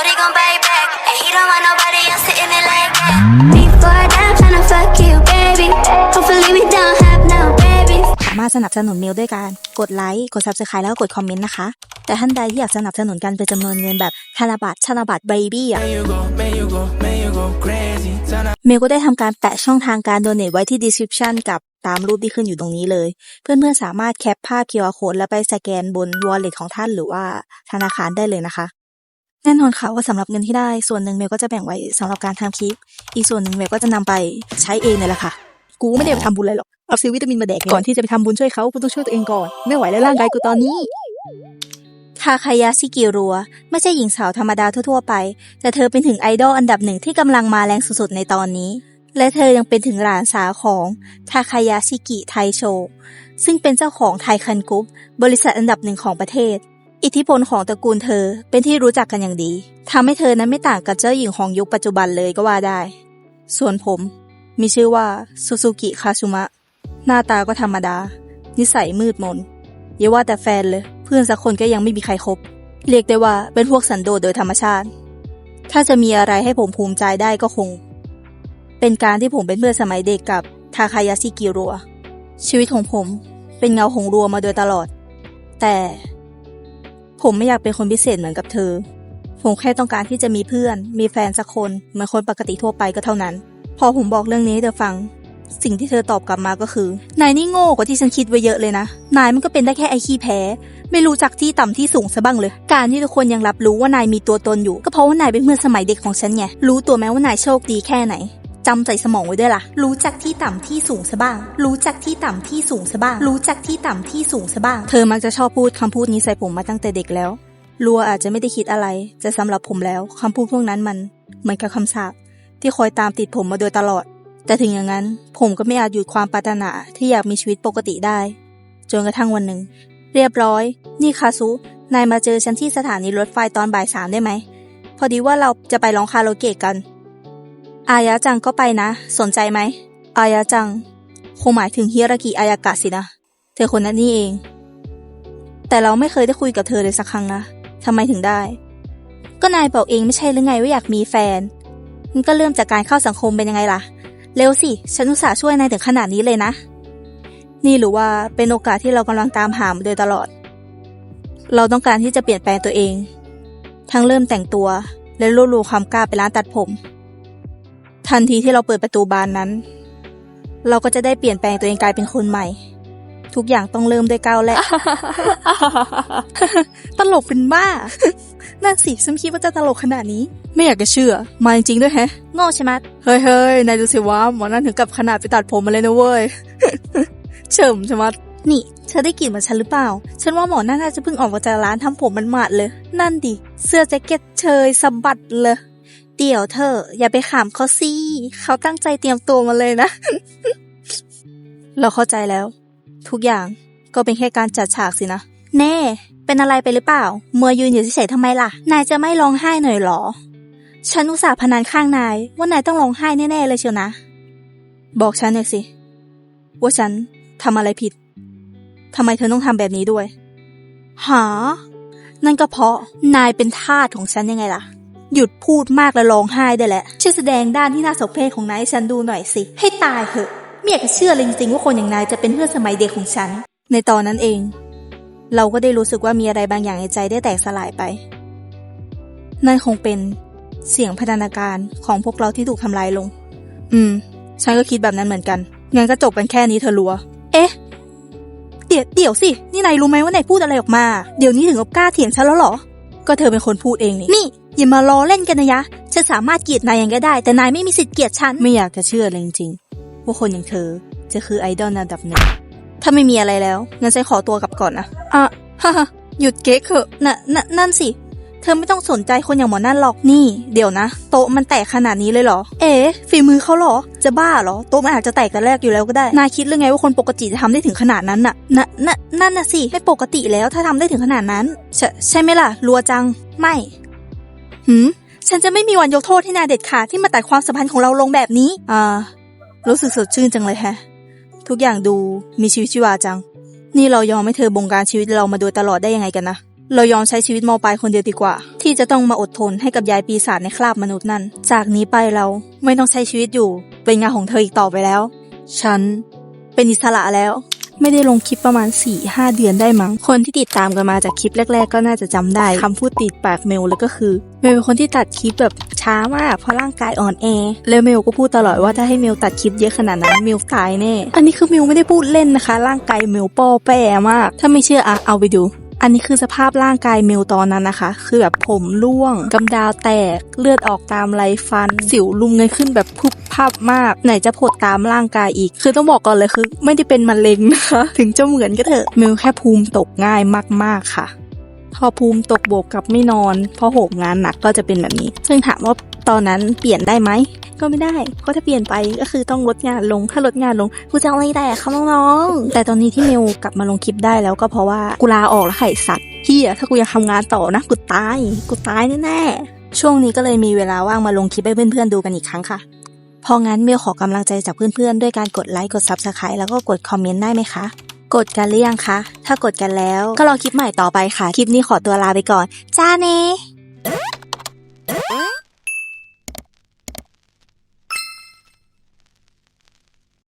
Shorty gon' bite back, and he don't want nobody else sitting it like that. Before that, tryna fuck you, baby. Hopefully we don't have no babies. สามารถสนับสนุนมิวด้วยการกดไลค์ กด subscribe แล้วก็กดคอมเมนต์นะคะ แต่ท่านใดที่อยากสนับสนุนกันเป็นจำนวนเงินแบบธนบัตรธนบัตรเบบี้อะ Man, you go, man, you go, man, you go crazy. Turn up. มิวก็ได้ทำการแปะช่องทางการ donate ไว้ที่ description กับตามรูปที่ขึ้นอยู่ตรงนี้เลย เพื่อนๆสามารถแคปภาพ QR code แล้วไปสแกนบน wallet ของท่านหรือว่าธนาคารได้เลยนะคะ แน่นอนค่ะว่าสำหรับเงินที่ได้ส่วนหนึ่งเมลก็จะแบ่งไว้สำหรับการทำคลิป อีกส่วนหนึ่งเมลก็จะนำไปใช้เองเนี่ยแหละค่ะ กูไม่ได้ไปทำบุญอะไรหรอกเอาซื้อวิตามินมาแดกก่อนที่จะไปทำบุญช่วยเขากูต้องช่วยตัวเองก่อน ไม่ไหวแล้วร่างกายกูตอนนี้ทาคายาชิกิรัว ไม่ใช่หญิงสาวธรรมดาทั่วๆไป แต่เธอเป็นถึงไอดอลอันดับหนึ่งที่กำลังมาแรงสุดๆในตอนนี้ และเธอยังเป็นถึงหลานสาวของทาคายาชิกิไทโช ซึ่งเป็นเจ้าของไทคันกรุ๊ปบริษัทอันดับหนึ่งของประเทศ อิทธิพลของตระกูลเธอเป็นที่รู้จักกันอย่างดีทำให้เธอนั้นไม่ต่างกับเจ้าหญิงของยุคปัจจุบันเลยก็ว่าได้ ส่วนผม มีชื่อว่าซูซูกิคาซุมะ หน้าตาก็ธรรมดา นิสัยมืดมนอย่าว่าแต่แฟนเลย เพื่อนสักคนก็ยังไม่มีใครคบเรียกได้ว่าเป็นพวกสันโดษโดยธรรมชาติ ถ้าจะมีอะไรให้ผมภูมิใจได้ก็คง เป็นการที่ผมเป็นเพื่อนสมัยเด็กกับทาคายาชิกิรัว ชีวิตของผมเป็นเงาของรัวมาโดยตลอด แต่ ผมไม่อยากเป็นคนพิเศษเหมือนกับเธอ ผมแค่ต้องการที่จะมีเพื่อน มีแฟนสักคนเหมือนคนปกติทั่วไปก็เท่านั้น พอผมบอกเรื่องนี้ให้เธอฟัง สิ่งที่เธอตอบกลับมาก็คือ นายนี่โง่กว่าที่ฉันคิดไว้เยอะเลยนะ นายมันก็เป็นได้แค่ไอขี้แพ้ ไม่รู้จักที่ต่ำที่สูงซะบ้างเลย การที่ทุกคนยังรับรู้ว่านายมีตัวตนอยู่ ก็เพราะว่านายเป็นเพื่อนสมัยเด็กของฉันไง รู้ตัวไหมว่านายโชคดีแค่ไหน จำใส่สมองไว้ด้วยล่ะ รู้จักที่ต่ำที่สูงซะบ้าง รู้จักที่ต่ำที่สูงซะบ้าง รู้จักที่ต่ำที่สูงซะบ้าง เธอมักจะชอบพูดคำพูดนี้ใส่ผมมาตั้งแต่เด็กแล้ว รัวอาจจะไม่ได้คิดอะไรแต่สำหรับผมแล้วคำพูดพวกนั้นมัน เหมือนกับคำสาปที่คอยตามติดผมมาโดยตลอด แต่ถึงอย่างนั้นผมก็ไม่อาจหยุดความปรารถนาที่อยากมีชีวิตปกติได้ จนกระทั่งวันหนึ่ง เรียบร้อย นี่คาซุ นายมาเจอฉันที่สถานีรถไฟตอนบ่ายสามได้ไหม พอดีว่าเราจะไปร้องคาราโอเกะกัน อายะจังก็ไปนะ สนใจไหม อายะจัง คงหมายถึงฮิรากิอายากะสินะ เธอคนนั้นนี่เอง แต่เราไม่เคยได้คุยกับเธอเลยสักครั้งนะทำไมถึงได้ ก็นายบอกเองไม่ใช่หรือไงว่าอยากมีแฟนมันก็เริ่มจากการเข้าสังคมเป็นยังไงล่ะ เร็วสิ ฉันอุตส่าห์ช่วยนายถึงขนาดนี้เลยนะ นี่หรือว่าเป็นโอกาสที่เรากำลังตามหามาโดยตลอด เราต้องการที่จะเปลี่ยนแปลงตัวเอง ทั้งเริ่มแต่งตัวและรวบรวมความกล้าไปร้านตัดผม ทันทีที่เราเปิดประตูบานนั้น เราก็จะได้เปลี่ยนแปลงตัวเองกลายเป็นคนใหม่ ทุกอย่างต้องเริ่มด้วยก้าวแรกตลกเป็นบ้านั่นสิฉันคิดว่าจะตลกขนาดนี้ ไม่อยากจะเชื่อ มาจริงๆด้วยแฮะโง่ใช่ไหมเฮ้ยเฮ้ยนายดูสิว่าหมอนั่นถึงกับขนาดไปตัดผมมาเลยนะเว้ยเฉิมใช่ไหมนี่เธอได้กลิ่นเหมือนฉันหรือเปล่า ฉันว่าหมอนั่นน่าจะเพิ่งออกมาจากร้านทำผมมันหมาดๆเลย นั่นดิ เสื้อแจ็คเก็ตเชยสะบัดเลย เดี๋ยวเธออย่าไปขำเขาสิเขาตั้งใจเตรียมตัวมาเลยนะ เราเข้าใจแล้ว ทุกอย่างก็เป็นแค่การจัดฉากสินะ แน่ เป็นอะไรไปหรือเปล่ามัวยืนอยู่เฉยๆทำไมล่ะ นายจะไม่ร้องไห้หน่อยเหรอ ฉันอุตส่าห์พนันข้างนาย ว่านายต้องร้องไห้แน่ๆเลยเชียวนะ บอกฉันหน่อยสิ ว่าฉันทำอะไรผิดทำไมเธอต้องทำแบบนี้ด้วย หา นั่นก็เพราะนายเป็นทาสของฉันยังไงล่ะ หยุดพูดมากแล้วร้องไห้ได้แล้วช่วยแสดงด้านที่น่าสมเพชของนายให้ฉันดูหน่อยสิ ให้ตายเถอะไม่อยากจะเชื่อเลยจริงๆว่าคนอย่างนายจะเป็นเพื่อนสมัยเด็กของฉัน ในตอนนั้นเอง เราก็ได้รู้สึกว่ามีอะไรบางอย่างในใจได้แตกสลายไป นั่นคงเป็นเสียงพัฒนาการของพวกเราที่ถูกทำลายลง อืม ฉันก็คิดแบบนั้นเหมือนกัน งั้นก็จบกันแค่นี้เธอรัว เอ๊ะ เดี๋ยวเดี๋ยวสิ นี่นายรู้ไหมว่านายพูดอะไรออกมา เดี๋ยวนี้ถึงกับกล้าเถียงฉันแล้วเหรอ ก็เธอเป็นคนพูดเองนี่ นี่ อย่ามาล้อเล่นกันนะยะฉันสามารถเกลียดนายอย่างก็ได้ แต่นายไม่มีสิทธิ์เกลียดฉันไม่อยากจะเชื่อเลยจริงๆว่าคนอย่างเธอจะคือไอดอลอันดับหนึ่งถ้าไม่มีอะไรแล้วงั้นฉันขอตัวกลับก่อนนะอะฮ่าฮ่าหยุดเก๊กเถอะน่ะน่ะนั่นสิ เธอไม่ต้องสนใจคนอย่างหมอนั่นหรอกนี่ เดี๋ยวนะ โต๊ะมันแตกขนาดนี้เลยเหรอ เอ๋ฝีมือเขาเหรอ จะบ้าเหรอ โต๊ะมันอาจจะแตกแต่แรกอยู่แล้วก็ได้ นายคิดหรือไงว่าคนปกติจะทำได้ถึงขนาดนั้นน่ะน่ะน่ะนั่นน่ะสิไม่ปกติแล้วถ้าทำได้ถึงขนาดนั้น ใช่ใช่ไหมล่ะรัวจังไม่ หืมฉันจะไม่มีวันยกโทษให้นายเด็ดขาดที่มาตัดความสัมพันธ์ของเราลงแบบนี้ อ่า รู้สึกสดชื่นจังเลยแฮะ ทุกอย่างดูมีชีวิตชีวาจัง นี่เรายอมให้เธอบงการชีวิตเรามาโดยตลอดได้ยังไงกันนะ เรายอมใช้ชีวิตมอปลายคนเดียวดีกว่า ที่จะต้องมาอดทนให้กับยายปีศาจในคราบมนุษย์นั่น จากนี้ไปเราไม่ต้องใช้ชีวิตอยู่ เป็นงานของเธออีกต่อไปแล้ว ฉันเป็นอิสระแล้ว ไม่ได้ลงคลิปประมาณ 4 5 เดือนได้มั้ง คนที่ติดตามกันมาจากคลิปแรก ๆ ก็น่าจะจำได้คำพูดติดปากเมลเลยก็คือเมลเป็นคนที่ตัดคลิปแบบช้ามากเพราะร่างกายอ่อนแอแล้วเมลก็พูดตลอดว่าถ้าให้เมลตัดคลิปเยอะขนาดนั้นเมลตายแน่ อันนี้คือเมลไม่ได้พูดเล่นนะคะ ร่างกายเมลป้อแป้มาก ถ้าไม่เชื่ออะเอาไปดูอันนี้คือสภาพร่างกายเมลตอนนั้นนะคะ คือแบบผมร่วง กำดาวแตก เลือดออกตามไรฟัน สิวลุมเงยขึ้นแบบพุบ พับมาก ไหนจะผดตามร่างกายอีก คือต้องบอกก่อนเลยคือ ไม่ได้เป็นมะเร็งนะคะ ถึงจะเหมือนก็เถอะเมลแค่ภูมิตกง่ายมาก ๆค่ะ พอภูมิตกบวกกับไม่นอน พอโหมงานหนักก็จะเป็นแบบนี้ ซึ่งถามว่าตอนนั้นเปลี่ยนได้ไหมก็ไม่ได้เพราะถ้าเปลี่ยนไปก็คือต้องลดงานลง ถ้าลดงานลงกูจะเอาอะไรแต่คะน้องๆ แต่ตอนนี้ที่เมลกลับมาลงคลิปได้แล้วก็เพราะว่ากูลาออกแล้วไข่สัตว์เฮียถ้ากูยังทำงานต่อนะกูตายกูตายแน่ๆช่วงนี้ก็เลยมีเวลาว่างมาลงคลิปให้เพื่อนๆดูกันอีกครั้งค่ะ พองั้นเมลขอกำลังใจจากเพื่อนๆ ด้วยการกดไลค์กด Subscribe แล้วก็กดคอมเมนต์ได้ไหมคะ กดกันหรือยังคะ ถ้ากดกันแล้วก็รอคลิปใหม่ต่อไปค่ะ คลิปนี้ขอตัวลาไปก่อน จ้าเน